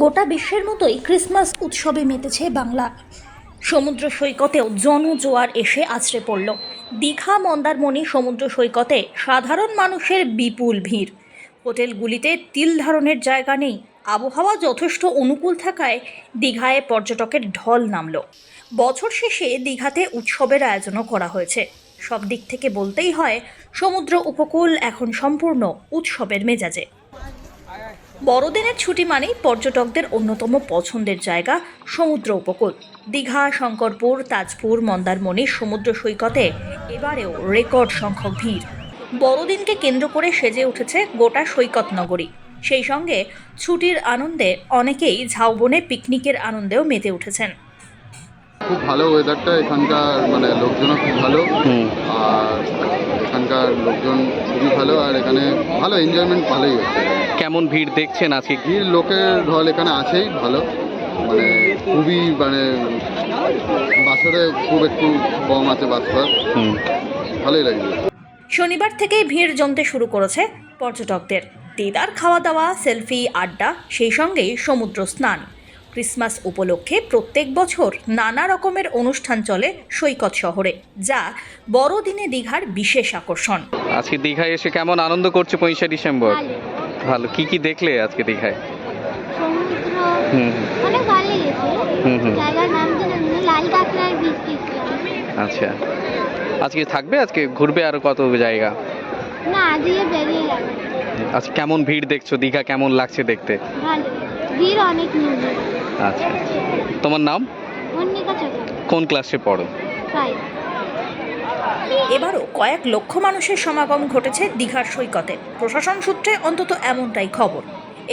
গোটা বিশ্বের মতোই ক্রিসমাস উৎসবে মেতেছে বাংলা। সমুদ্র সৈকতেও জনজোয়ার এসে আছড়ে পড়ল। দীঘা, মন্দারমণি সমুদ্র সৈকতে সাধারণ মানুষের বিপুল ভিড়। হোটেলগুলিতে তিল ধারণের জায়গা নেই। আবহাওয়া যথেষ্ট অনুকূল থাকায় দীঘায় পর্যটকের ঢল নামল। বছর শেষে দীঘাতে উৎসবের আয়োজনও করা হয়েছে। সব দিক থেকে বলতেই হয়, সমুদ্র উপকূল এখন সম্পূর্ণ উৎসবের মেজাজে। বড়দিনের ছুটি মানেই পর্যটকদের অন্যতম পছন্দের জায়গা সমুদ্র উপকূল। দীঘা শঙ্করপুর তাজপুর মন্দারমণি সমুদ্র সৈকতে এবারেও রেকর্ড সংখ্যক ভিড়। বড়দিনকে কেন্দ্র করে সেজে উঠেছে গোটা সৈকত নগরী সেই সঙ্গে ছুটির আনন্দে অনেকেই ঝাউবনে পিকনিকের আনন্দেও মেতে উঠেছেন। খুব ভালো ওয়েদারটা এখানকার মানে লোকজনও খুব ভালো। আর এখানকার লোকজন খুবই ভালো আর এখানে ভালো এনজয়মেন্ট ভালোই হচ্ছে। কেমন ভিড় দেখছেন আজকে? ভিড় লোকের ঢল এখানে আছেই ভালো। মানে খুবই মানে বাসরে খুব একটু কম আছে বাসবার হুম। ভালোই লাগছে শনিবার থেকেই ভিড় জমতে শুরু করেছে পর্যটকদের। দিদার খাওয়া দাওয়া সেলফি আড্ডা সেই সঙ্গেই সমুদ্র স্নান। ক্রিসমাস উপলক্ষে প্রত্যেক বছর নানা রকমের অনুষ্ঠান চলে সৈকত শহরে যা বড়দিনে দীঘার বিশেষ আকর্ষণ। আজকে দীঘায় এসে কেমন আনন্দ করছে পঁচিশে ডিসেম্বর? ভালো। কি কি দেখলে আজকে দীঘায়? সমুদ্র। হুম। অনেক ভালো লেগেছে। হুম হুম। জায়গার নাম তো জানি না, লাল কাঁকড়ার বীজ দেখলাম আচ্ছা। আজকে থাকবে? আজকে ঘুরবে আরও কত জায়গা? না আজকে বেরিয়ে গেল কেমন ভিড় দেখছ? দীঘা কেমন লাগছে দেখতে? ভালো। ভিড় অনেক আচ্ছা। তোমার নাম? কোন ক্লাসে পড়ো? এবারও কয়েক লক্ষ মানুষের সমাগম ঘটেছে দীঘার সৈকতে। প্রশাসন সূত্রে অন্তত এমনটাই খবর।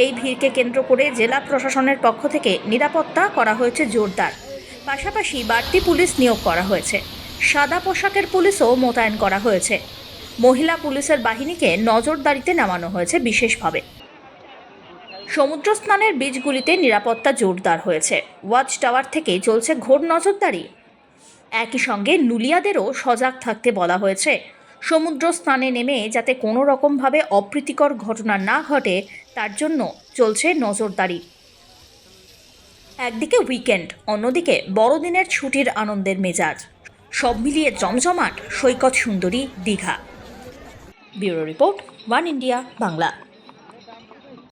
এই ভিড়কে কেন্দ্র করে জেলা প্রশাসনের পক্ষ থেকে নিরাপত্তা করা হয়েছে জোরদার। পাশাপাশি বাড়তি পুলিশ নিয়োগ করা হয়েছে। সাদা পোশাকের পুলিশও মোতায়েন করা হয়েছে। মহিলা পুলিশের বাহিনীকে নজরদারিতে নামানো হয়েছে বিশেষভাবে। সমুদ্র স্নানের বীজগুলিতে নিরাপত্তা জোরদার হয়েছে। ওয়াচ টাওয়ার থেকে চলছে ঘোর নজরদারি। একই সঙ্গে নুলিয়াদেরও সজাগ থাকতে বলা হয়েছে। সমুদ্র স্নানে নেমে যাতে কোনো রকমভাবে অপ্রীতিকর ঘটনা না ঘটে, তার জন্য চলছে নজরদারি। একদিকে উইকেন্ড, অন্যদিকে বড়দিনের ছুটির আনন্দের মেজাজ। সব মিলিয়ে জমজমাট সৈকত সুন্দরী Digha. Bureau report, one India, Bangla.